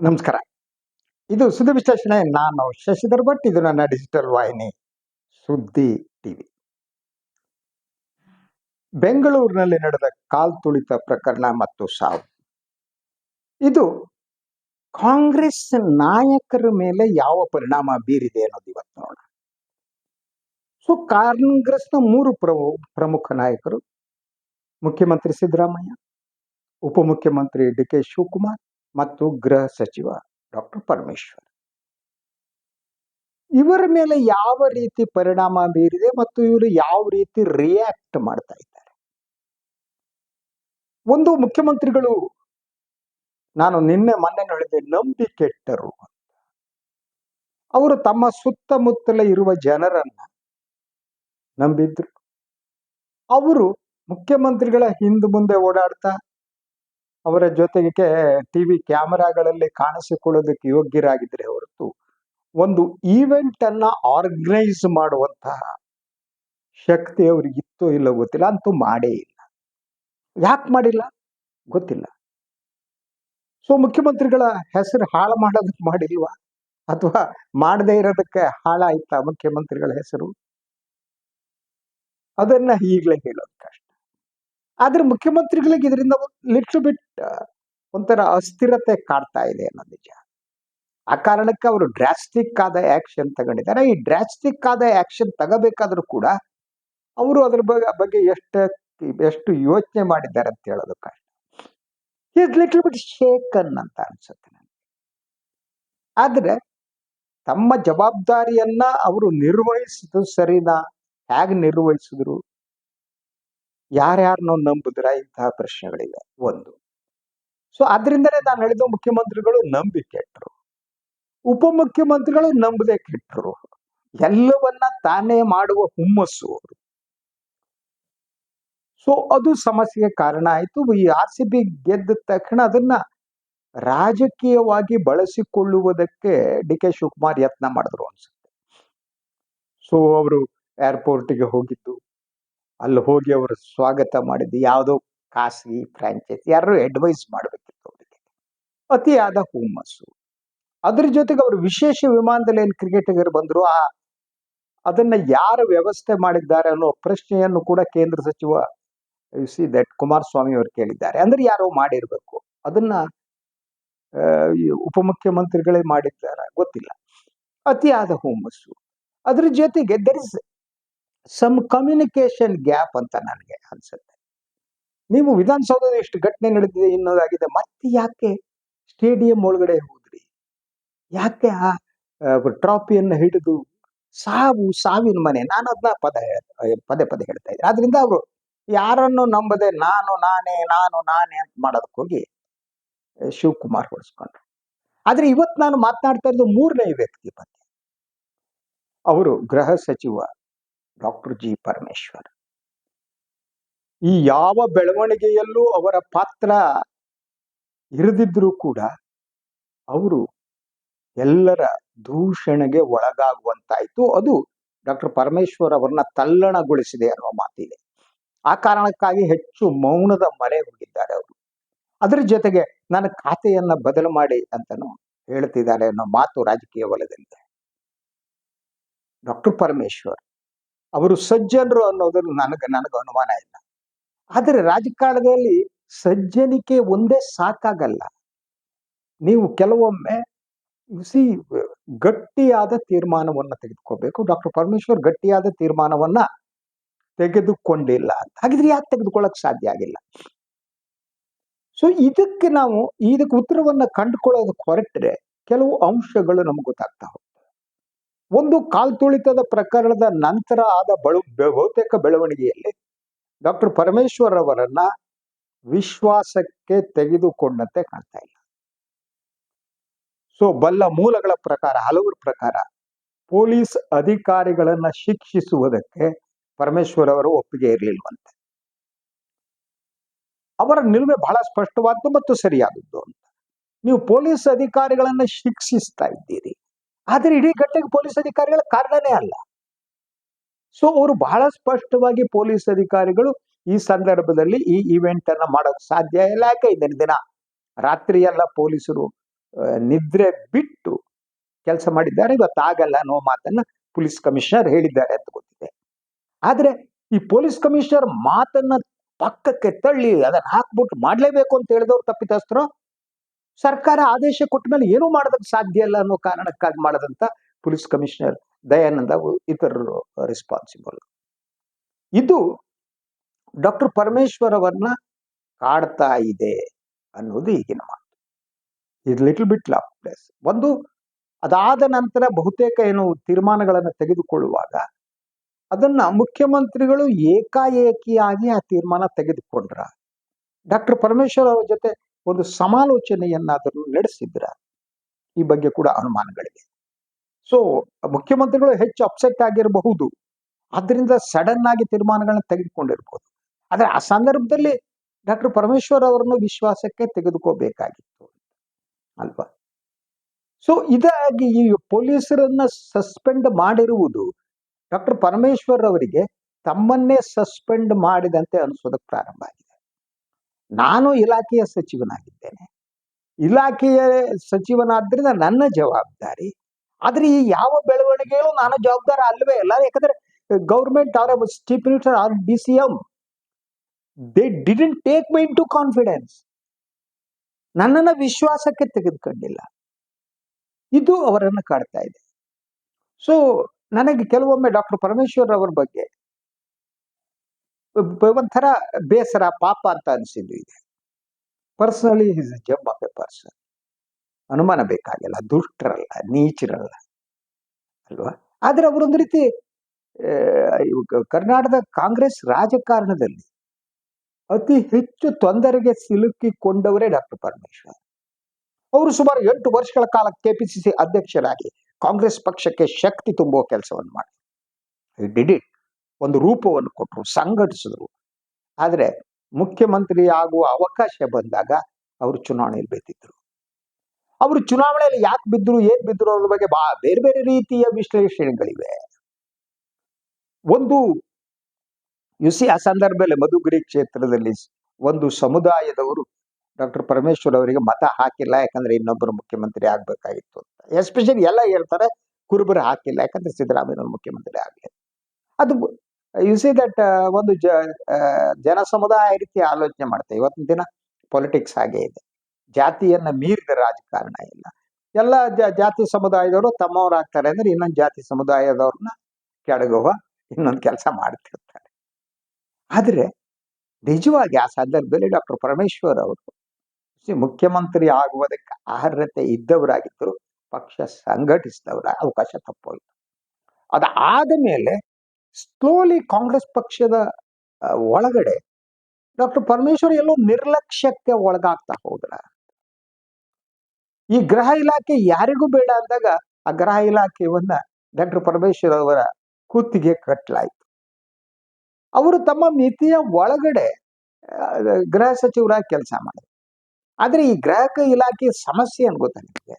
ನಮಸ್ಕಾರ. ಇದು ಸುದ್ದಿ ವಿಶ್ಲೇಷಣೆ. ನಾನು ಶಶಿಧರ್ ಭಟ್. ಇದು ನನ್ನ ಡಿಜಿಟಲ್ ವಾಹಿನಿ, ಸುದ್ದಿ ಟಿವಿ. ಬೆಂಗಳೂರಿನಲ್ಲಿ ನಡೆದ ಕಾಲ್ ತುಳಿತ ಪ್ರಕರಣ ಮತ್ತು ಸಾವು. ಇದು ಕಾಂಗ್ರೆಸ್ ನಾಯಕರ ಮೇಲೆ ಯಾವ ಪರಿಣಾಮ ಬೀರಿದೆ ಅನ್ನೋದು ಇವತ್ತು ನೋಡೋಣ. ಸೊ, ಕಾಂಗ್ರೆಸ್ನ ಮೂರು ಪ್ರಮು, ಪ್ರಮುಖ ನಾಯಕರು ಮುಖ್ಯಮಂತ್ರಿ ಸಿದ್ದರಾಮಯ್ಯ, ಉಪಮುಖ್ಯಮಂತ್ರಿ ಡಿ ಕೆ ಶಿವಕುಮಾರ್ ಮತ್ತು ಗೃಹ ಸಚಿವ ಡಾಕ್ಟರ್ ಪರಮೇಶ್ವರ್. ಇವರ ಮೇಲೆ ಯಾವ ರೀತಿ ಪರಿಣಾಮ ಬೀರಿದೆ ಮತ್ತು ಇವರು ಯಾವ ರೀತಿ ರಿಯಾಕ್ಟ್ ಮಾಡ್ತಾ ಇದ್ದಾರೆ? ಒಂದು ಮುಖ್ಯಮಂತ್ರಿಗಳು, ನಾನು ನಿನ್ನೆ ಮೊನ್ನೆ ಹೇಳಿದೆ ನಂಬಿಕೆಟ್ಟರು ಅವರು ತಮ್ಮ ಸುತ್ತಮುತ್ತಲ ಇರುವ ಜನರನ್ನ ನಂಬಿದ್ರು. ಅವರು ಮುಖ್ಯಮಂತ್ರಿಗಳ ಹಿಂದೆ ಮುಂದೆ ಓಡಾಡ್ತಾ ಅವರ ಜೊತೆಗೆ ಟಿವಿ ಕ್ಯಾಮೆರಾಗಳಲ್ಲಿ ಕಾಣಿಸಿಕೊಳ್ಳೋದಕ್ಕೆ ಯೋಗ್ಯರಾಗಿದ್ರೆ ಹೊರತು ಒಂದು ಈವೆಂಟ್ ಅನ್ನ ಆರ್ಗನೈಸ್ ಮಾಡುವಂತಹ ಶಕ್ತಿ ಅವ್ರಿಗೆ ಇತ್ತೋ ಇಲ್ಲ ಗೊತ್ತಿಲ್ಲ, ಅಂತೂ ಮಾಡೇ ಇಲ್ಲ. ಯಾಕೆ ಮಾಡಿಲ್ಲ? ಗೊತ್ತಿಲ್ಲ. ಸೊ ಮುಖ್ಯಮಂತ್ರಿಗಳ ಹೆಸರು ಹಾಳು ಮಾಡೋದಕ್ಕೆ ಮಾಡಿಲ್ವಾ? ಅಥವಾ ಮಾಡದೇ ಇರೋದಕ್ಕೆ ಹಾಳಾಯ್ತಾ ಮುಖ್ಯಮಂತ್ರಿಗಳ ಹೆಸರು? ಅದನ್ನ ಈಗಲೇ ಹೇಳೋದು ಕಷ್ಟ. ಆದ್ರೆ ಮುಖ್ಯಮಂತ್ರಿಗಳಿಗೆ ಇದರಿಂದ ಲಿಟ್ಲ್ ಬಿಟ್ ಒಂಥರ ಅಸ್ಥಿರತೆ ಕಾಡ್ತಾ ಇದೆ ಅನ್ನೋ ನಿಜ. ಆ ಕಾರಣಕ್ಕೆ ಅವರು ಡ್ರಾಸ್ಟಿಕ್ ಆದ ಆಕ್ಷನ್ ತಗೊಂಡಿದ್ದಾರೆ. ಈ ಡ್ರಾಸ್ಟಿಕ್ ಆದ ಆಕ್ಷನ್ ತಗೋಬೇಕಾದ್ರೂ ಕೂಡ ಅವರು ಅದ್ರ ಬಗ್ಗೆ ಎಷ್ಟು ಎಷ್ಟು ಯೋಚನೆ ಮಾಡಿದ್ದಾರೆ ಅಂತ ಹೇಳೋದು ಕಷ್ಟ. ಇಸ್ ಲಿಟ್ಲ್ ಬಿಟ್ ಶೇಕನ್ ಅಂತ ಅನ್ಸುತ್ತೆ ನನಗೆ. ಆದರೆ ತಮ್ಮ ಜವಾಬ್ದಾರಿಯನ್ನ ಅವರು ನಿರ್ವಹಿಸಿದ್ರು ಸರಿನಾ? ಹೇಗೆ ನಿರ್ವಹಿಸಿದ್ರು? ಯಾರ್ಯಾರನ್ನೋ ನಂಬಿದ್ರ ಇಂತಹ ಪ್ರಶ್ನೆಗಳಿವೆ. ಒಂದು. ಸೊ ಅದರಿಂದಲೇ ನಾನು ಹೇಳಿದ ಮುಖ್ಯಮಂತ್ರಿಗಳು ನಂಬಿ ಕೆಟ್ಟರು ಉಪಮುಖ್ಯಮಂತ್ರಿಗಳು ನಂಬದೆ ಕೆಟ್ಟರು ಎಲ್ಲವನ್ನ ತಾನೇ ಮಾಡುವ ಹುಮ್ಮಸ್ಸು ಅವರು. ಸೊ ಅದು ಸಮಸ್ಯೆಗೆ ಕಾರಣ ಆಯ್ತು. ಈ ಆರ್ ಸಿ ಬಿ ಗೆದ್ದ ತಕ್ಷಣ ಅದನ್ನ ರಾಜಕೀಯವಾಗಿ ಬಳಸಿಕೊಳ್ಳುವುದಕ್ಕೆ ಡಿ ಕೆ ಶಿವಕುಮಾರ್ ಯತ್ನ ಮಾಡಿದ್ರು ಅನ್ಸುತ್ತೆ. ಸೊ ಅವರು ಏರ್ಪೋರ್ಟ್ಗೆ ಹೋಗಿದ್ದು ಅಲ್ಲಿ ಹೋಗಿ ಅವರು ಸ್ವಾಗತ ಮಾಡಿದ್ದು ಯಾವುದೋ ಖಾಸಗಿ ಫ್ರಾಂಚೈಸಿ ಯಾರು ಅಡ್ವೈಸ್ ಮಾಡಬೇಕಿತ್ತು ಅವರಿಗೆ. ಅತಿಯಾದ ಹುಮ್ಮಸ್ಸು. ಅದ್ರ ಜೊತೆಗೆ ಅವರು ವಿಶೇಷ ವಿಮಾನದಲ್ಲಿ ಏನು ಕ್ರಿಕೆಟಿಗರು ಬಂದರು. ಆ, ಅದನ್ನ ಯಾರು ವ್ಯವಸ್ಥೆ ಮಾಡಿದ್ದಾರೆ ಅನ್ನೋ ಪ್ರಶ್ನೆಯನ್ನು ಕೂಡ ಕೇಂದ್ರ ಸಚಿವ ಸಿ ದಟ್ ಕುಮಾರಸ್ವಾಮಿ ಅವರು ಕೇಳಿದ್ದಾರೆ. ಅಂದ್ರೆ ಯಾರೋ ಮಾಡಿರ್ಬೇಕು. ಅದನ್ನ ಉಪಮುಖ್ಯಮಂತ್ರಿಗಳೇ ಮಾಡಿದ್ದಾರೆ ಗೊತ್ತಿಲ್ಲ. ಅತಿಯಾದ ಹುಮ್ಮಸ್ಸು. ಅದ್ರ ಜೊತೆಗೆ there is some communication gap ಅಂತ ನನಗೆ ಅನ್ಸುತ್ತೆ. ನೀವು ವಿಧಾನಸೌಧದ ಎಷ್ಟು ಘಟನೆ ನಡೆದಿದೆ ಇನ್ನೋದಾಗಿದೆ ಮತ್ತೆ ಯಾಕೆ ಸ್ಟೇಡಿಯಂ ಒಳಗಡೆ ಹೋದ್ರಿ? ಯಾಕೆ ಆ ಟ್ರಾಫಿಯನ್ನು ಹಿಡಿದು ಸಾವು ಸಾವಿನ ಮನೆ? ನಾನು ಅದನ್ನ ಪದ ಪದೇ ಪದೇ ಹೇಳ್ತಾ ಇದ್ದೆ. ಆದ್ರಿಂದ ಅವರು ಯಾರನ್ನು ನಂಬದೆ ನಾನು, ನಾನೇ ನಾನು, ನಾನೇ ಅಂತ ಮಾಡೋದಕ್ಕೋಗಿ ಶಿವಕುಮಾರ್ ಹೊಡೆಸ್ಕೊಂಡ್ರು. ಆದ್ರೆ ಇವತ್ತು ನಾನು ಮಾತನಾಡ್ತಾ ಇರೋದು ಮೂರನೇ ವ್ಯಕ್ತಿ ಬಗ್ಗೆ. ಅವರು ಗೃಹ ಸಚಿವ ಡಾಕ್ಟರ್ ಜಿ ಪರಮೇಶ್ವರ್. ಈ ಯಾವ ಬೆಳವಣಿಗೆಯಲ್ಲೂ ಅವರ ಪಾತ್ರ ಇರದಿದ್ರೂ ಕೂಡ ಅವರು ಎಲ್ಲರ ದೂಷಣೆಗೆ ಒಳಗಾಗುವಂತಾಯಿತು. ಅದು ಡಾಕ್ಟರ್ ಪರಮೇಶ್ವರ್ ಅವರನ್ನ ತಲ್ಲಣಗೊಳಿಸಿದೆ ಅನ್ನುವ ಮಾತಿದೆ. ಆ ಕಾರಣಕ್ಕಾಗಿ ಹೆಚ್ಚು ಮೌನದ ಮರೆ ಹೋಗಿದ್ದಾರೆ ಅವರು. ಅದರ ಜೊತೆಗೆ ನನ್ನ ಖಾತೆಯನ್ನ ಬದಲು ಮಾಡಿ ಅಂತನೂ ಹೇಳ್ತಿದ್ದಾರೆ ಅನ್ನೋ ಮಾತು ರಾಜಕೀಯ ವಲಯದಲ್ಲಿದೆ ಡಾಕ್ಟರ್ ಪರಮೇಶ್ವರ್ ಅವರು ಸಜ್ಜನರು ಅನ್ನೋದ್ರ ನನಗೆ ನನಗೆ ಅನುಮಾನ ಇಲ್ಲ. ಆದರೆ ರಾಜಕಾರಣದಲ್ಲಿ ಸಜ್ಜನಿಕೆ ಒಂದೇ ಸಾಕಾಗಲ್ಲ. ನೀವು ಕೆಲವೊಮ್ಮೆ ಸಿ ಗಟ್ಟಿಯಾದ ತೀರ್ಮಾನವನ್ನ ತೆಗೆದುಕೋಬೇಕು. ಡಾಕ್ಟರ್ ಪರಮೇಶ್ವರ್ ಗಟ್ಟಿಯಾದ ತೀರ್ಮಾನವನ್ನ ತೆಗೆದುಕೊಂಡಿಲ್ಲ. ಹಾಗಿದ್ರೆ ಯಾಕೆ ತೆಗೆದುಕೊಳ್ಳಕ್ ಸಾಧ್ಯ ಆಗಿಲ್ಲ? ಸೊ ಇದಕ್ಕೆ ನಾವು, ಇದಕ್ಕೆ ಉತ್ತರವನ್ನ ಕಂಡುಕೊಳ್ಳೋದಕ್ಕೆ ಹೊರಟ್ರೆ ಕೆಲವು ಅಂಶಗಳು ನಮ್ಗೆ ಗೊತ್ತಾಗ್ತಾ ಒಂದು ಕಾಲ್ತುಳಿತದ ಪ್ರಕರಣದ ನಂತರ ಆದ ಬಳು ಬಹುತೇಕ ಬೆಳವಣಿಗೆಯಲ್ಲಿ ಡಾಕ್ಟರ್ ಪರಮೇಶ್ವರ್ ಅವರನ್ನ ವಿಶ್ವಾಸಕ್ಕೆ ತೆಗೆದುಕೊಂಡಂತೆ ಕಾಣ್ತಾ ಇಲ್ಲ. ಸೊ, ಬಲ್ಲ ಮೂಲಗಳ ಪ್ರಕಾರ ಹಲವರ ಪ್ರಕಾರ ಪೊಲೀಸ್ ಅಧಿಕಾರಿಗಳನ್ನ ಶಿಕ್ಷಿಸುವುದಕ್ಕೆ ಪರಮೇಶ್ವರ್ ಅವರು ಒಪ್ಪಿಗೆ ಇರಲಿಲ್ವಂತೆ. ಅವರ ನಿಲುವೆ ಬಹಳ ಸ್ಪಷ್ಟವಾದ್ದು ಮತ್ತು ಸರಿಯಾದದ್ದು ಅಂತ. ನೀವು ಪೊಲೀಸ್ ಅಧಿಕಾರಿಗಳನ್ನ ಶಿಕ್ಷಿಸ್ತಾ ಇದ್ದೀರಿ. ಆದರೆ ಇಡೀ ಘಟನೆಗೆ ಪೊಲೀಸ್ ಅಧಿಕಾರಿಗಳ ಕಾರಣನೇ ಅಲ್ಲ. ಸೊ ಅವರು ಬಹಳ ಸ್ಪಷ್ಟವಾಗಿ ಪೊಲೀಸ್ ಅಧಿಕಾರಿಗಳು ಈ ಸಂದರ್ಭದಲ್ಲಿ ಈ ಇವೆಂಟ್ ಅನ್ನ ಮಾಡೋಕೆ ಸಾಧ್ಯ ಇಲ್ಲ. ಯಾಕೆ? ಇದನ್ನ ದಿನ ರಾತ್ರಿ ಎಲ್ಲ ಪೊಲೀಸರು ನಿದ್ರೆ ಬಿಟ್ಟು ಕೆಲಸ ಮಾಡಿದ್ದಾರೆ. ಇವತ್ತು ಆಗಲ್ಲ ಅನ್ನೋ ಮಾತನ್ನ ಪೊಲೀಸ್ ಕಮಿಷನರ್ ಹೇಳಿದ್ದಾರೆ ಅಂತ ಗೊತ್ತಿದೆ. ಆದ್ರೆ ಈ ಪೊಲೀಸ್ ಕಮಿಷನರ್ ಮಾತನ್ನ ಪಕ್ಕಕ್ಕೆ ತಳ್ಳಿ ಅದನ್ನ ಹಾಕ್ಬಿಟ್ಟು ಮಾಡ್ಲೇಬೇಕು ಅಂತ ಹೇಳಿದವ್ರು ತಪ್ಪಿತಸ್ಥರು. ಸರ್ಕಾರ ಆದೇಶ ಕೊಟ್ಟ ಮೇಲೆ ಏನೂ ಮಾಡೋದಕ್ಕೆ ಸಾಧ್ಯ ಇಲ್ಲ ಅನ್ನೋ ಕಾರಣಕ್ಕಾಗಿ ಮಾಡದಂತ ಪೊಲೀಸ್ ಕಮಿಷನರ್ ದಯಾನಂದ ಇತರರು ರೆಸ್ಪಾನ್ಸಿಬಲ್ ಇದು ಡಾಕ್ಟರ್ ಪರಮೇಶ್ವರ್ ಅವರನ್ನ ಕಾಡ್ತಾ ಇದೆ ಅನ್ನೋದು ಈಗಿನ ಮಾತು. ಇದು ಲಿಟಲ್ ಬಿಟ್ ಪ್ಲೇಸ್ ಒಂದು ಅದಾದ ನಂತರ ಬಹುತೇಕ ಏನು ತೀರ್ಮಾನಗಳನ್ನು ತೆಗೆದುಕೊಳ್ಳುವಾಗ ಅದನ್ನ ಮುಖ್ಯಮಂತ್ರಿಗಳು ಏಕಾಏಕಿಯಾಗಿ ಆ ತೀರ್ಮಾನ ತೆಗೆದುಕೊಂಡ್ರ. ಡಾಕ್ಟರ್ ಪರಮೇಶ್ವರ್ ಅವರ ಜೊತೆ ಒಂದು ಸಮಾಲೋಚನೆಯನ್ನಾದರೂ ನಡೆಸಿದ್ರ ಈ ಬಗ್ಗೆ ಕೂಡ ಅನುಮಾನಗಳಿವೆ. ಸೊ ಮುಖ್ಯಮಂತ್ರಿಗಳು ಹೆಚ್ಚು ಅಪ್ಸೆಟ್ ಆಗಿರಬಹುದು. ಅದರಿಂದ ಸಡನ್ ಆಗಿ ತೀರ್ಮಾನಗಳನ್ನ ತೆಗೆದುಕೊಂಡಿರ್ಬೋದು. ಆದ್ರೆ ಆ ಸಂದರ್ಭದಲ್ಲಿ ಡಾಕ್ಟರ್ ಪರಮೇಶ್ವರ್ ಅವರನ್ನು ವಿಶ್ವಾಸಕ್ಕೆ ತೆಗೆದುಕೋಬೇಕಾಗಿತ್ತು ಅಲ್ವಾ? ಸೊ ಇದಾಗಿ ಈ ಪೊಲೀಸರನ್ನ ಸಸ್ಪೆಂಡ್ ಮಾಡಿರುವುದು ಡಾಕ್ಟರ್ ಪರಮೇಶ್ವರ್ ಅವರಿಗೆ ತಮ್ಮನ್ನೇ ಸಸ್ಪೆಂಡ್ ಮಾಡಿದಂತೆ ಅನಿಸೋದಕ್ಕೆ ಪ್ರಾರಂಭ ಆಗಿದೆ. ನಾನು ಇಲಾಖೆಯ ಸಚಿವನಾಗಿದ್ದೇನೆ. ಇಲಾಖೆಯ ಸಚಿವನಾದ್ರಿಂದ ನನ್ನ ಜವಾಬ್ದಾರಿ. ಆದ್ರೆ ಈ ಯಾವ ಬೆಳವಣಿಗೆಗಳು ನಾನು ಜವಾಬ್ದಾರ ಅಲ್ವೇ ಅಲ್ಲ. ಯಾಕಂದ್ರೆ ಗೌರ್ಮೆಂಟ್ ಅವರ chief minister or D C M. They didn't take my to confidence ನನ್ನನ್ನು ವಿಶ್ವಾಸಕ್ಕೆ ತೆಗೆದುಕೊಂಡಿಲ್ಲ. ಇದು ಅವರನ್ನು ಕಾಡ್ತಾ ಇದೆ. ಸೊ ನನಗೆ ಕೆಲವೊಮ್ಮೆ ಡಾಕ್ಟರ್ ಪರಮೇಶ್ವರ್ ಅವರ ಬಗ್ಗೆ ಒಂಥರ ಬೇಸರ, ಪಾಪ ಅಂತ ಅನಿಸಿದ್ದು ಇದೆ personally is job of a person ಅನುಮಾನ ಬೇಕಾಗಿಲ್ಲ, ದುಷ್ಟರಲ್ಲ, ನೀಚರಲ್ಲ, ಅಲ್ವಾ? ಆದರೆ ಅವರೊಂದು ರೀತಿ ಕರ್ನಾಟಕ ಕಾಂಗ್ರೆಸ್ ರಾಜಕಾರಣದಲ್ಲಿ ಅತಿ ಹೆಚ್ಚು ತೊಂದರೆಗೆ ಸಿಲುಕಿಕೊಂಡವರೇ ಡಾಕ್ಟರ್ ಪರಮೇಶ್ವರ್. ಅವರು ಸುಮಾರು ಎಂಟು ವರ್ಷಗಳ ಕಾಲ ಕೆಪಿಸಿಸಿ ಅಧ್ಯಕ್ಷರಾಗಿ ಕಾಂಗ್ರೆಸ್ ಪಕ್ಷಕ್ಕೆ ಶಕ್ತಿ ತುಂಬುವ ಕೆಲಸವನ್ನು ಮಾಡಿ ಡಿಡ್ ಇಟ್ ಒಂದು ರೂಪವನ್ನು ಕೊಟ್ಟರು, ಸಂಘಟಿಸಿದ್ರು. ಆದರೆ ಮುಖ್ಯಮಂತ್ರಿ ಆಗುವ ಅವಕಾಶ ಬಂದಾಗ ಅವರು ಚುನಾವಣೆಯಲ್ಲಿ ಬಿದ್ದಿದ್ರು. ಅವರು ಚುನಾವಣೆಯಲ್ಲಿ ಯಾಕೆ ಬಿದ್ದರು ಏನ್ ಬಿದ್ದರು ಅನ್ನೋದ್ರ ಬಗ್ಗೆ ಬಾ, ಬೇರೆ ಬೇರೆ ರೀತಿಯ ವಿಶ್ಲೇಷಣೆಗಳಿವೆ. ಒಂದು ಯುಸಿ ಆ ಸಂದರ್ಭದಲ್ಲಿ ಮಧುಗಿರಿ ಕ್ಷೇತ್ರದಲ್ಲಿ ಒಂದು ಸಮುದಾಯದವರು ಡಾಕ್ಟರ್ ಪರಮೇಶ್ವರ್ ಅವರಿಗೆ ಮತ ಹಾಕಿಲ್ಲ, ಯಾಕಂದ್ರೆ ಇನ್ನೊಬ್ಬರು ಮುಖ್ಯಮಂತ್ರಿ ಆಗ್ಬೇಕಾಗಿತ್ತು ಅಂತ. ಎಸ್ಪೆಷಲಿ ಎಲ್ಲ ಹೇಳ್ತಾರೆ, ಕುರುಬರು ಹಾಕಿಲ್ಲ, ಯಾಕಂದ್ರೆ ಸಿದ್ದರಾಮಯ್ಯ ಮುಖ್ಯಮಂತ್ರಿ ಆಗಲಿ. ಅದು ಯು ಸಿ ದಟ್ ಒಂದು ಜ ಜನ ಸಮುದಾಯ ರೀತಿ ಆಲೋಚನೆ ಮಾಡ್ತೇವೆ ಇವತ್ತಿನ ದಿನ ಪೊಲಿಟಿಕ್ಸ್ ಹಾಗೆ ಇದೆ. ಜಾತಿಯನ್ನ ಮೀರಿದ ರಾಜಕಾರಣ ಇಲ್ಲ. ಎಲ್ಲ ಜಾತಿ ಸಮುದಾಯದವರು ತಮ್ಮವರಾಗ್ತಾರೆ ಅಂದ್ರೆ ಇನ್ನೊಂದು ಜಾತಿ ಸಮುದಾಯದವ್ರನ್ನ ಕೆಡಗುವ ಇನ್ನೊಂದು ಕೆಲಸ ಮಾಡ್ತಿರ್ತಾರೆ. ಆದ್ರೆ ನಿಜವಾಗಿ ಆ ಸಂದರ್ಭದಲ್ಲಿ ಡಾಕ್ಟರ್ ಪರಮೇಶ್ವರ್ ಅವರು ಮುಖ್ಯಮಂತ್ರಿ ಆಗುವುದಕ್ಕೆ ಅರ್ಹತೆ ಇದ್ದವರಾಗಿದ್ದರು ಪಕ್ಷ ಸಂಘಟಿಸಿದವರ ಅವಕಾಶ ತಪ್ಪೋಯ್ತು. ಅದಾದ ಮೇಲೆ ಸ್ಲೋಲಿ ಕಾಂಗ್ರೆಸ್ ಪಕ್ಷದ ಒಳಗಡೆ ಡಾಕ್ಟರ್ ಪರಮೇಶ್ವರ್ ಎಲ್ಲೋ ನಿರ್ಲಕ್ಷ್ಯಕ್ಕೆ ಒಳಗಾಗ್ತಾ ಹೋದ್ರ. ಈ ಗೃಹ ಇಲಾಖೆ ಯಾರಿಗೂ ಬೇಡ ಅಂದಾಗ ಆ ಗೃಹ ಇಲಾಖೆಯನ್ನ ಡಾಕ್ಟರ್ ಪರಮೇಶ್ವರ್ ಅವರ ಕೂತಿಗೆ ಕಟ್ಟಲಾಯಿತು ಅವರು ತಮ್ಮ ಮಿತಿಯ ಒಳಗಡೆ ಗೃಹ ಸಚಿವರಾಗಿ ಕೆಲಸ ಮಾಡಿದ್ರು. ಆದ್ರೆ ಈ ಗ್ರಾಹಕ ಇಲಾಖೆ ಸಮಸ್ಯೆ ಏನ್ ಗೊತ್ತಾ ನಿಮಗೆ?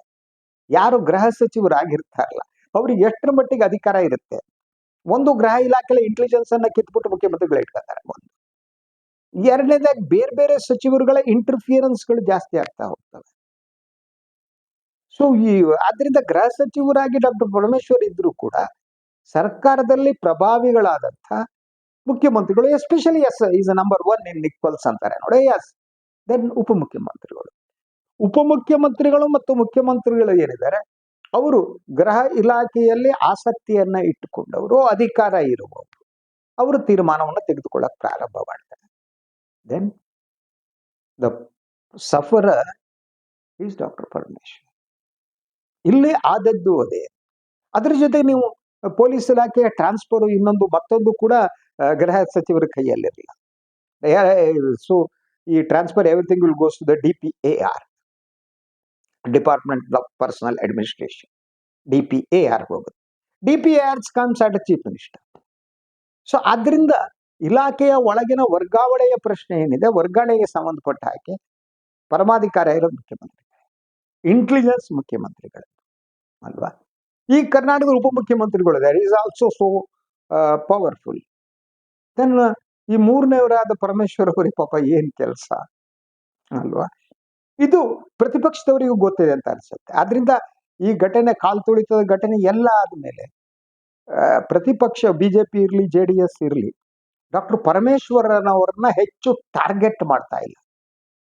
ಯಾರು ಗೃಹ ಸಚಿವರಾಗಿರ್ತಾರಲ್ಲ, ಅವ್ರಿಗೆ ಎಷ್ಟರ ಮಟ್ಟಿಗೆ ಅಧಿಕಾರ ಇರುತ್ತೆ? ಒಂದು ಗೃಹ ಇಲಾಖೆಯಲ್ಲಿ ಇಂಟೆಲಿಜೆನ್ಸ್ ಅನ್ನ ಕಿತ್ಬಿಟ್ಟು ಮುಖ್ಯಮಂತ್ರಿಗಳು ಇಟ್ಕೊತಾರೆ ಒಂದು. ಎರಡನೇದಾಗಿ ಬೇರೆ ಬೇರೆ ಸಚಿವರುಗಳ ಇಂಟರ್ಫಿಯರೆನ್ಸ್ಗಳು ಜಾಸ್ತಿ ಆಗ್ತಾ ಹೋಗ್ತವೆ. ಸೊ ಈ ಆದ್ರಿಂದ ಗೃಹ ಸಚಿವರಾಗಿ ಡಾಕ್ಟರ್ ಪರಮೇಶ್ವರ್ ಇದ್ರು ಕೂಡ ಸರ್ಕಾರದಲ್ಲಿ ಪ್ರಭಾವಿಗಳಾದಂಥ ಮುಖ್ಯಮಂತ್ರಿಗಳು especially S is number one in equals ಅಂತಾರೆ ನೋಡಿ ಎಸ್ ದೆನ್ ಉಪಮುಖ್ಯಮಂತ್ರಿಗಳು. ಉಪಮುಖ್ಯಮಂತ್ರಿಗಳು ಮತ್ತು ಮುಖ್ಯಮಂತ್ರಿಗಳು ಏನಿದ್ದಾರೆ? ಅವರು ಗೃಹ ಇಲಾಖೆಯಲ್ಲಿ ಆಸಕ್ತಿಯನ್ನ ಇಟ್ಟುಕೊಂಡವರು, ಅಧಿಕಾರ ಇರುವವರು. ಅವರು ತೀರ್ಮಾನವನ್ನು ತೆಗೆದುಕೊಳ್ಳಕ್ಕೆ ಪ್ರಾರಂಭ ಮಾಡ್ತಾರೆ. Then the sufferer is doctor Parameshwar ಇಲ್ಲಿ ಆದದ್ದು ಅದೇ. ಅದ್ರ ಜೊತೆ ನೀವು ಪೊಲೀಸ್ ಇಲಾಖೆಯ ಟ್ರಾನ್ಸ್ಫರ್ ಇನ್ನೊಂದು ಮತ್ತೊಂದು ಕೂಡ ಗೃಹ ಸಚಿವರ ಕೈಯಲ್ಲಿರಲಿಲ್ಲ ಸೊ, ಈ transfer everything will goes to the D P A R department of personnel administration D P A R ಹೋಗುತ್ತೆ D P A R comes at chief minister so ಆದ್ರಿಂದ ಇಲಾಖೆಯ ಒಳಗಿನ ವರ್ಗಾವಣೆಯ ಪ್ರಶ್ನೆ ಏನಿದೆ? ವರ್ಗಾವಣೆಗೆ ಸಂಬಂಧಪಟ್ಟ ಹಾಗೆ ಪರಮಾಧಿಕಾರ ಇರೋದು ಮುಖ್ಯಮಂತ್ರಿ. ಇಂಟೆಲಿಜೆನ್ಸ್ ಮುಖ್ಯಮಂತ್ರಿಗಳು. ಅಲ್ವಾ? ಈ ಕರ್ನಾಟಕದ ಉಪಮುಖ್ಯಮಂತ್ರಿಗಳು there is also so powerful then ಈ ಮೂರನೇವರಾದ ಪರಮೇಶ್ವರ ಅವರಿಗೆ ಪಾಪ ಏನ್ ಕೆಲಸ? ಅಲ್ವಾ? ಇದು ಪ್ರತಿಪಕ್ಷದವರಿಗೂ ಗೊತ್ತಿದೆ ಅಂತ ಅನ್ಸುತ್ತೆ. ಆದ್ರಿಂದ ಈ ಘಟನೆ ಕಾಲ್ ತುಳಿತದ ಘಟನೆ ಎಲ್ಲ ಆದ್ಮೇಲೆ ಪ್ರತಿಪಕ್ಷ ಬಿಜೆಪಿ ಇರ್ಲಿ, ಜೆ ಡಿ ಎಸ್ ಇರ್ಲಿ, ಡಾಕ್ಟರ್ ಪರಮೇಶ್ವರನವರನ್ನ ಹೆಚ್ಚು ಟಾರ್ಗೆಟ್ ಮಾಡ್ತಾ ಇಲ್ಲ.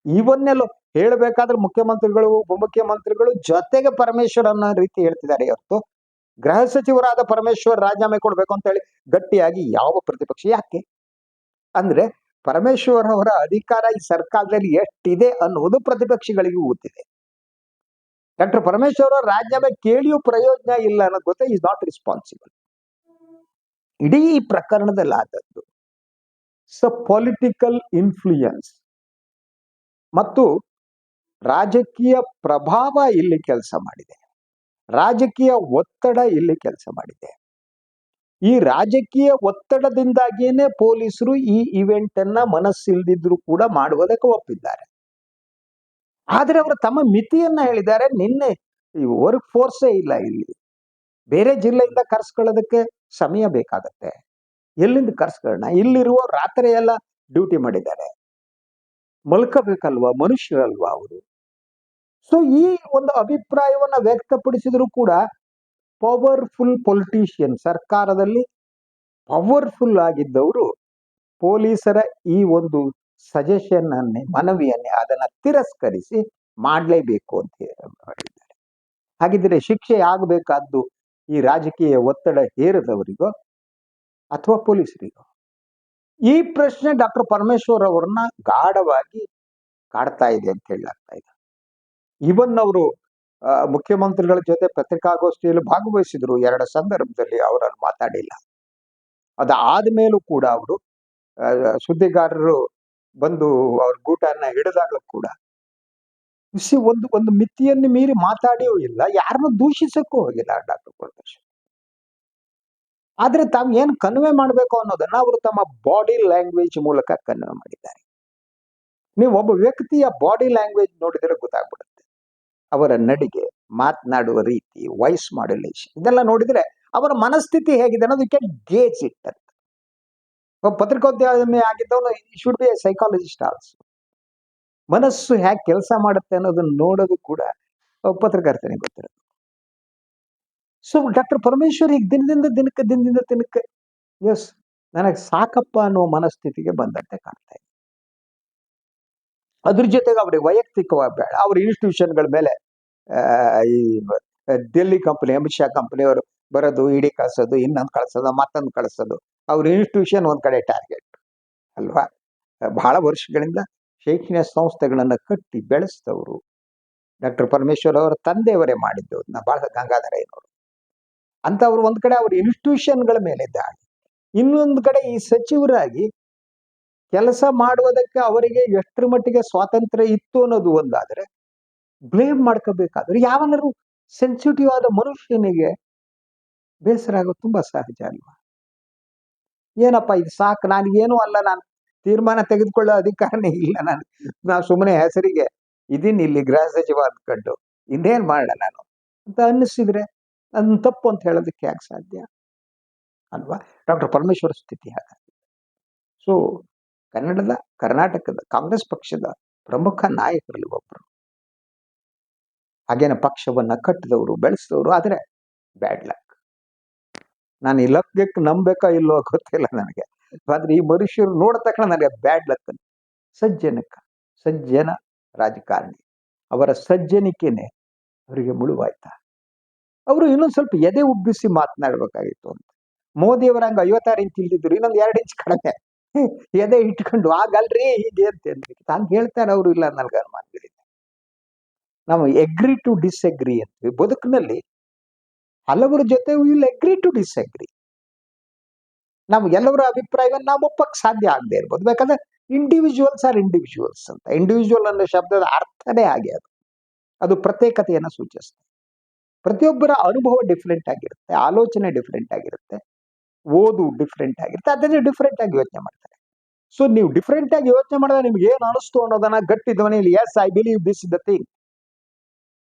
ಇವನ್ನೆಲ್ಲ ಹೇಳಬೇಕಾದ್ರೆ ಮುಖ್ಯಮಂತ್ರಿಗಳು, ಉಪಮುಖ್ಯಮಂತ್ರಿಗಳು ಜೊತೆಗೆ ಪರಮೇಶ್ವರ್ ಅನ್ನೋ ರೀತಿ ಹೇಳ್ತಿದ್ದಾರೆ. ಇವತ್ತು ಗೃಹ ಸಚಿವರಾದ ಪರಮೇಶ್ವರ್ ರಾಜೀನಾಮೆ ಕೊಡ್ಬೇಕು ಅಂತ ಹೇಳಿ ಗಟ್ಟಿಯಾಗಿ ಯಾವ ಪ್ರತಿಪಕ್ಷ ಯಾಕೆ? ಅಂದ್ರೆ ಪರಮೇಶ್ವರ್ ಅವರ ಅಧಿಕಾರ ಈ ಸರ್ಕಾರದಲ್ಲಿ ಎಷ್ಟಿದೆ ಅನ್ನುವುದು ಪ್ರತಿಪಕ್ಷಿಗಳಿಗೂ ಗೊತ್ತಿದೆ. ಡಾಕ್ಟರ್ ಪರಮೇಶ್ವರ್ ಅವರ ರಾಜೀನಾಮೆ ಕೇಳಿಯೂ ಪ್ರಯೋಜನ ಇಲ್ಲ ಅನ್ನೋದು ಗೊತ್ತೇ ಈಸ್ ನಾಟ್ ರೆಸ್ಪಾನ್ಸಿಬಲ್ ಇಡೀ ಪ್ರಕರಣದಲ್ಲಿ ಆದದ್ದು ಸ ಪೊಲಿಟಿಕಲ್ ಇನ್ಫ್ಲೂಯನ್ಸ್ ಮತ್ತು ರಾಜಕೀಯ ಪ್ರಭಾವ ಇಲ್ಲಿ ಕೆಲಸ ಮಾಡಿದೆ. ರಾಜಕೀಯ ಒತ್ತಡ ಇಲ್ಲಿ ಕೆಲಸ ಮಾಡಿದೆ. ಈ ರಾಜಕೀಯ ಒತ್ತಡದಿಂದಾಗಿಯೇ ಪೊಲೀಸರು ಈ ಇವೆಂಟ್ ಅನ್ನ ಮನಸ್ಸಿಲ್ದಿದ್ರು ಕೂಡ ಮಾಡುವುದಕ್ಕೆ ಒಪ್ಪಿದ್ದಾರೆ. ಆದ್ರೆ ಅವರು ತಮ್ಮ ಮಿತಿಯನ್ನ ಹೇಳಿದ್ದಾರೆ. ನಿನ್ನೆ ಈ ವರ್ಕ್ ಫೋರ್ಸೇ ಇಲ್ಲ ಇಲ್ಲಿ. ಬೇರೆ ಜಿಲ್ಲೆಯಿಂದ ಕರ್ಸ್ಕೊಳ್ಳೋದಕ್ಕೆ ಸಮಯ ಬೇಕಾಗತ್ತೆ. ಎಲ್ಲಿಂದ ಕರ್ಸ್ಕೊಳ್ಳೋಣ? ಇಲ್ಲಿರುವ ರಾತ್ರಿ ಎಲ್ಲ ಡ್ಯೂಟಿ ಮಾಡಿದ್ದಾರೆ. ಮಲ್ಕಬೇಕಲ್ವಾ? ಮನುಷ್ಯರಲ್ವಾ ಅವರು? ಸೊ ಈ ಒಂದು ಅಭಿಪ್ರಾಯವನ್ನ ವ್ಯಕ್ತಪಡಿಸಿದ್ರು ಕೂಡ ಪವರ್ಫುಲ್ ಪೊಲಿಟೀಷಿಯನ್ ಸರ್ಕಾರದಲ್ಲಿ ಪವರ್ಫುಲ್ ಆಗಿದ್ದವರು ಪೊಲೀಸರ ಈ ಒಂದು ಸಜೆಷನ್ ಅನ್ನೇ, ಮನವಿಯನ್ನೇ ಅದನ್ನ ತಿರಸ್ಕರಿಸಿ ಮಾಡಲೇಬೇಕು ಅಂತ ಹೇಳಿದ್ದಾರೆ ಹಾಗಿದ್ರೆ ಶಿಕ್ಷೆ ಆಗಬೇಕಾದ್ದು ಈ ರಾಜಕೀಯ ಒತ್ತಡ ಹೇರದವರಿಗೋ ಅಥವಾ ಪೊಲೀಸರಿಗೋ? ಈ ಪ್ರಶ್ನೆ ಡಾಕ್ಟರ್ ಪರಮೇಶ್ವರ್ ಅವರನ್ನ ಗಾಢವಾಗಿ ಕಾಡ್ತಾ ಇದೆ ಅಂತ ಹೇಳಲಾಗ್ತಾ ಇದೆ. ಇವನ್ ಅವರು ಮುಖ್ಯಮಂತ್ರಿಗಳ ಜೊತೆ ಪತ್ರಿಕಾಗೋಷ್ಠಿಯಲ್ಲಿ ಭಾಗವಹಿಸಿದ್ರು. ಎರಡು ಸಂದರ್ಭದಲ್ಲಿ ಅವರನ್ನು ಮಾತಾಡಿಲ್ಲ. ಅದಾದ ಮೇಲೂ ಕೂಡ ಅವರು ಸುದ್ದಿಗಾರರು ಬಂದು ಅವ್ರ ಗೂಟನ್ನ ಹಿಡಿದಾಗಲೂ ಕೂಡ ಸಿ ಒಂದು ಒಂದು ಮಿತಿಯನ್ನು ಮೀರಿ ಮಾತಾಡಿಯೂ ಇಲ್ಲ. ಯಾರನ್ನು ದೂಷಿಸಕ್ಕೂ ಹೋಗಿಲ್ಲ ಡಾಕ್ಟರ್ ಪರಮೇಶ್ವರ್ ಆದ್ರೆ ತಾವು ಏನ್ ಕನ್ವೆ ಮಾಡಬೇಕು ಅನ್ನೋದನ್ನ ಅವರು ತಮ್ಮ ಬಾಡಿ ಲ್ಯಾಂಗ್ವೇಜ್ ಮೂಲಕ ಕನ್ವೆ ಮಾಡಿದ್ದಾರೆ. ನೀವು ಒಬ್ಬ ವ್ಯಕ್ತಿಯ ಬಾಡಿ ಲ್ಯಾಂಗ್ವೇಜ್ ನೋಡಿದ್ರೆ ಗೊತ್ತಾಗ್ಬಿಡುತ್ತೆ. ಅವರ ನಡಿಗೆ, ಮಾತನಾಡುವ ರೀತಿ, ವಾಯ್ಸ್ ಮಾಡ್ಯುಲೇಷನ್ ಇದೆಲ್ಲ ನೋಡಿದ್ರೆ ಅವರ ಮನಸ್ಥಿತಿ ಹೇಗಿದೆ ಅನ್ನೋದಕ್ಕೆ ಗೇಜ್ ಇಟ್ ಅಂತ ಒಬ್ಬ ಪತ್ರಿಕೋದ್ಯಮಿ ಆಗಿದ್ದವನು should be a psychologist also ಮನಸ್ಸು ಹೇಗೆ ಕೆಲಸ ಮಾಡುತ್ತೆ ಅನ್ನೋದನ್ನ ನೋಡೋದು ಕೂಡ ಪತ್ರಕರ್ತನಿಗೆ ಗೊತ್ತಿರುತ್ತೆ. ಸೊ ಡಾಕ್ಟರ್ ಪರಮೇಶ್ವರ್ ಈಗ ದಿನದಿಂದ ದಿನಕ್ಕೆ ದಿನದಿಂದ ದಿನಕ್ಕೆ ಎಸ್ ನನಗೆ ಸಾಕಪ್ಪ ಅನ್ನೋ ಮನಸ್ಥಿತಿಗೆ ಬಂದಂತೆ ಕಾಣ್ತಾ ಇದೆ. ಅದ್ರ ಜೊತೆಗೆ ಅವ್ರಿಗೆ ವೈಯಕ್ತಿಕವಾಗಿ ಬೇಡ. ಅವ್ರ ಇನ್ಸ್ಟಿಟ್ಯೂಷನ್ಗಳ ಮೇಲೆ ಈ ಡೆಲ್ಲಿ ಕಂಪ್ನಿ ಅಮಿತ್ ಶಾ ಕಂಪ್ನಿಯವರು ಬರೋದು, ಇಡಿ ಕಳ್ಸೋದು, ಇನ್ನೊಂದು ಕಳ್ಸೋದು, ಮತ್ತೊಂದು ಕಳ್ಸೋದು. ಅವ್ರ ಇನ್ಸ್ಟಿಟ್ಯೂಷನ್ ಒಂದ್ ಕಡೆ ಟಾರ್ಗೆಟ್ ಅಲ್ವಾ? ಬಹಳ ವರ್ಷಗಳಿಂದ ಶೈಕ್ಷಣಿಕ ಸಂಸ್ಥೆಗಳನ್ನ ಕಟ್ಟಿ ಬೆಳೆಸಿದವರು ಡಾಕ್ಟರ್ ಪರಮೇಶ್ವರ್ ಅವರ ತಂದೆಯವರೇ ಮಾಡಿದ್ದು. ನಾ ಬಾಳ ಗಂಗಾಧರಯ್ಯನವರು ಅವರು ಒಂದ್ ಕಡೆ ಅವ್ರ ಇನ್ಸ್ಟಿಟ್ಯೂಷನ್ಗಳ ಮೇಲೆ ದಾಳಿ ಇನ್ನೊಂದು ಕಡೆ ಈ ಸಚಿವರಾಗಿ ಕೆಲಸ ಮಾಡುವುದಕ್ಕೆ ಅವರಿಗೆ ಎಷ್ಟರ ಮಟ್ಟಿಗೆ ಸ್ವಾತಂತ್ರ್ಯ ಇತ್ತು ಅನ್ನೋದು ಒಂದಾದರೆ ಬ್ಲೇಮ್ ಮಾಡ್ಕೋಬೇಕಾದ್ರೆ ಯಾವನಾರು ಸೆನ್ಸಿಟಿವ್ ಆದ ಮನುಷ್ಯನಿಗೆ ಬೇಸರ ಆಗೋದು ತುಂಬಾ ಸಹಜ ಅಲ್ವಾ? ಏನಪ್ಪ ಇದು ಸಾಕು, ನನಗೇನು ಅಲ್ಲ, ನಾನು ತೀರ್ಮಾನ ತೆಗೆದುಕೊಳ್ಳೋ ಅಧಿಕಾರನೇ ಇಲ್ಲ, ನಾನು ನಾ ಸುಮ್ಮನೆ ಹೆಸರಿಗೆ ಇದೀನಿ ಇಲ್ಲಿ ಗೃಹ ಸಚಿವ ಅಂದ್ಕೊಂಡು ಇನ್ನೇನ್ ಮಾಡಲ್ಲ ನಾನು ಅಂತ ಅನ್ನಿಸಿದ್ರೆ ನನ್ನ ತಪ್ಪು ಅಂತ ಹೇಳೋದಕ್ಕೆ ಯಾಕೆ ಸಾಧ್ಯ? ಅಲ್ವಾ? ಡಾಕ್ಟರ್ ಪರಮೇಶ್ವರ ಸ್ಥಿತಿ ಹಾಗಾಗಿ ಸೊ ಕನ್ನಡದ, ಕರ್ನಾಟಕದ, ಕಾಂಗ್ರೆಸ್ ಪಕ್ಷದ ಪ್ರಮುಖ ನಾಯಕರಲ್ಲಿ ಒಬ್ಬರು ಹಾಗೇನ ಪಕ್ಷವನ್ನ ಕಟ್ಟಿದವರು ಬೆಳೆಸಿದವರು ಆದ್ರೆ ಬ್ಯಾಡ್ ಲಕ್ ನಾನು ಈ ಲಕ್ಗೆ ನಂಬೇಕಾ ಇಲ್ಲೋ ಗೊತ್ತಿಲ್ಲ ನನಗೆ. ಆದ್ರೆ ಈ ಮನುಷ್ಯರು ನೋಡ ತಕ್ಷಣ ನನಗೆ ಬ್ಯಾಡ್ ಲಕ್ ಸಜ್ಜನಕ, ಸಜ್ಜನ ರಾಜಕಾರಣಿ. ಅವರ ಸಜ್ಜನಿಕೆನೆ ಅವರಿಗೆ ಮುಳುವಾಯ್ತಾ? ಅವರು ಇನ್ನೊಂದು ಸ್ವಲ್ಪ ಎದೆ ಉಬ್ಬಿಸಿ ಮಾತನಾಡಬೇಕಾಗಿತ್ತು ಅಂತ. ಮೋದಿಯವರ ಹಂಗ ಐವತ್ತಾರು ಇಂಚ್ ಇಲ್ದಿದ್ರು ಇನ್ನೊಂದು ಎರಡು ಇಂಚ್ ಕಡಿಮೆ. ಎದೆ ಇಟ್ಕೊಂಡು, ಆಗಲ್ರಿ, ಹೀಗೆ ಅಂತ ಹಂಗೆ ಹೇಳ್ತಾರೆ ಅವರು ಇಲ್ಲ ನನಗೆ ಅನುಮಾನಗಳಿದೆ ನಾವು ಎಗ್ರಿ ಟು ಡಿಸ್ಅಗ್ರಿ ಅಂತೀವಿ. ಬದುಕಿನಲ್ಲಿ ಹಲವರ ಜೊತೆ ವಿಲ್ ಎಗ್ರಿ ಟು ಡಿಸ್ಅಗ್ರಿ ನಾವು ಎಲ್ಲವರ ಅಭಿಪ್ರಾಯವನ್ನು ನಾವು ಒಪ್ಪಕ್ಕೆ ಸಾಧ್ಯ ಆಗದೆ ಇರ್ಬೋದು. ಯಾಕಂದ್ರೆ ಇಂಡಿವಿಜುವಲ್ಸ್ ಆರ್ ಇಂಡಿವಿಜುವಲ್ಸ್ ಅಂತ. ಇಂಡಿವಿಜುವಲ್ ಅನ್ನೋ ಶಬ್ದದ ಅರ್ಥನೇ ಹಾಗೆ ಅದು. ಅದು ಪ್ರತ್ಯೇಕತೆಯನ್ನು ಸೂಚಿಸ್ತದೆ ಪ್ರತಿಯೊಬ್ಬರ ಅನುಭವ ಡಿಫ್ರೆಂಟ್ ಆಗಿರುತ್ತೆ, ಆಲೋಚನೆ ಡಿಫ್ರೆಂಟ್ ಆಗಿರುತ್ತೆ. ಓದು ಡಿಫ್ರೆಂಟ್ ಆಗಿರುತ್ತೆ. ಅದನ್ನೇ ಡಿಫ್ರೆಂಟ್ ಆಗಿ ಯೋಚನೆ ಮಾಡ್ತಾರೆ. ಸೊ ನೀವು ಡಿಫ್ರೆಂಟ್ ಆಗಿ ಯೋಚನೆ ಮಾಡಿದ್ರೆ ನಿಮ್ಗೆ ಏನು ಅನಿಸ್ತು ಅನ್ನೋದನ್ನ ಗಟ್ಟಿ ಧ್ವನಿಯಲ್ಲಿ yes I believe this the thing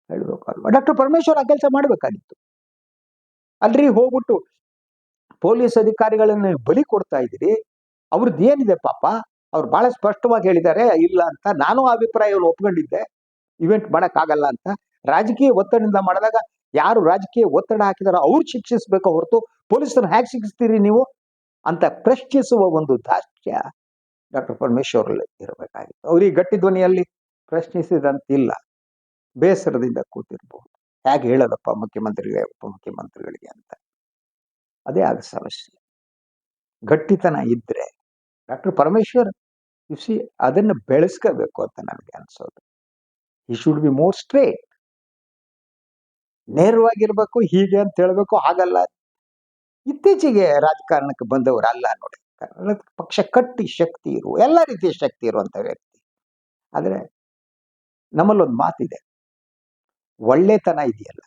ಹೇಳ್ಬೇಕಲ್ವ? Doctor Parameshwar ಆ ಕೆಲಸ ಮಾಡ್ಬೇಕಾಗಿತ್ತು. ಅಲ್ರಿ ಹೋಗ್ಬಿಟ್ಟು ಪೊಲೀಸ್ ಅಧಿಕಾರಿಗಳನ್ನ ಬಲಿ ಕೊಡ್ತಾ ಇದ್ದೀರಿ. ಅವ್ರದ್ದು ಏನಿದೆ ಪಾಪ? ಅವ್ರು ಬಹಳ ಸ್ಪಷ್ಟವಾಗಿ ಹೇಳಿದ್ದಾರೆ, ಇಲ್ಲ ಅಂತ ನಾನು ಅಭಿಪ್ರಾಯವನ್ನು ಒಪ್ಕೊಂಡಿದ್ದೆ. ಇವೆಂಟ್ ಮಾಡೋಕ್ಕಾಗಲ್ಲ ಅಂತ. ರಾಜಕೀಯ ಒತ್ತಡದಿಂದ ಮಾಡಿದಾಗ ಯಾರು ರಾಜಕೀಯ ಒತ್ತಡ ಹಾಕಿದಾರೋ ಅವ್ರು ಶಿಕ್ಷಿಸಬೇಕು ಹೊರತು ಪೊಲೀಸರನ್ನ ಹ್ಯಾಕ್ ಸಿಗಿಸ್ತೀರಿ ನೀವು ಅಂತ ಪ್ರಶ್ನಿಸುವ ಒಂದು ದಾಷ್ಟ್ಯ ಡಾಕ್ಟರ್ ಪರಮೇಶ್ವರ್ ಇರಬೇಕಾಗಿತ್ತು. ಅವ್ರಿಗೆ ಗಟ್ಟಿ ಧ್ವನಿಯಲ್ಲಿ ಪ್ರಶ್ನಿಸಿದಂತಿಲ್ಲ. ಬೇಸರದಿಂದ ಕೂತಿರಬಹುದು. ಹೇಗೆ ಹೇಳೋದಪ್ಪ ಮುಖ್ಯಮಂತ್ರಿಗಳಿಗೆ ಉಪಮುಖ್ಯಮಂತ್ರಿಗಳಿಗೆ ಅಂತ. ಅದೇ ಆಗ ಸಮಸ್ಯೆ. ಗಟ್ಟಿತನ ಇದ್ರೆ ಡಾಕ್ಟರ್ ಪರಮೇಶ್ವರ್ ಸಿ ಅದನ್ನು ಬೆಳೆಸ್ಕೋಬೇಕು ಅಂತ ನನಗೆ ಅನಿಸೋದು. ಈ ಶುಡ್ ಬಿ ಮೋರ್ ಸ್ಟ್ರೇಟ್ ನೇರವಾಗಿರ್ಬೇಕು, ಹೀಗೆ ಅಂತ ಹೇಳಬೇಕು, ಹಾಗಲ್ಲ ಇತ್ತೀಚೆಗೆ ರಾಜಕಾರಣಕ್ಕೆ ಬಂದವರಲ್ಲ ನೋಡಿ. ಕನ್ನಡ ಪಕ್ಷ ಕಟ್ಟಿ ಶಕ್ತಿ ಇರುವ, ಎಲ್ಲ ರೀತಿಯ ಶಕ್ತಿ ಇರುವಂತ ವ್ಯಕ್ತಿ. ಆದ್ರೆ ನಮ್ಮಲ್ಲೊಂದು ಮಾತಿದೆ. ಒಳ್ಳೆತನ ಇದೆಯಲ್ಲ,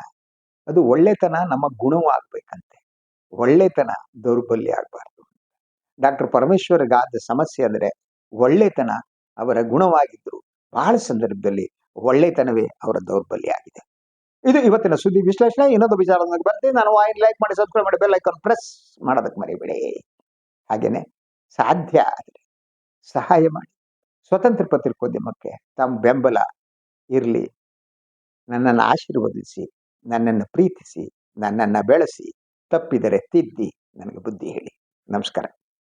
ಅದು ಒಳ್ಳೆತನ ನಮ್ಮ ಗುಣವಾಗ್ಬೇಕಂತೆ ಒಳ್ಳೆತನ ದೌರ್ಬಲ್ಯ ಆಗಬಾರ್ದು ಡಾಕ್ಟರ್ ಪರಮೇಶ್ವರ್ಗಾದ ಸಮಸ್ಯೆ ಅಂದ್ರೆ ಒಳ್ಳೆತನ ಅವರ ಗುಣವಾಗಿದ್ರು ಬಹಳ ಸಂದರ್ಭದಲ್ಲಿ ಒಳ್ಳೆತನವೇ ಅವರ ದೌರ್ಬಲ್ಯ ಆಗಿದೆ. ಇದು ಇವತ್ತಿನ ಸುದ್ದಿ ವಿಶ್ಲೇಷಣೆ. ಇನ್ನೊಂದು ವಿಚಾರದೊಂದಿಗೆ ಬರ್ತೀನಿ ನಾನು ವಾಯಿನ್ ಲೈಕ್ ಮಾಡಿ ಸಬ್ಸ್ಕ್ರೈಬ್ ಮಾಡಿ ಬೆಲ್ ಐಕಾನ್ ಪ್ರೆಸ್ ಮಾಡೋದಕ್ಕೆ ಮರಿಬೇಡಿ. ಹಾಗೇನೆ ಸಾಧ್ಯ ಆದರೆ ಸಹಾಯ ಮಾಡಿ. ಸ್ವತಂತ್ರ ಪತ್ರಿಕೋದ್ಯಮಕ್ಕೆ ತಮ್ಮ ಬೆಂಬಲ ಇರಲಿ. ನನ್ನನ್ನು ಆಶೀರ್ವದಿಸಿ, ನನ್ನನ್ನು ಪ್ರೀತಿಸಿ, ನನ್ನನ್ನು ಬೆಳೆಸಿ, ತಪ್ಪಿದರೆ ತಿದ್ದಿ. ನನಗೆ ಬುದ್ಧಿ ಹೇಳಿ. ನಮಸ್ಕಾರ.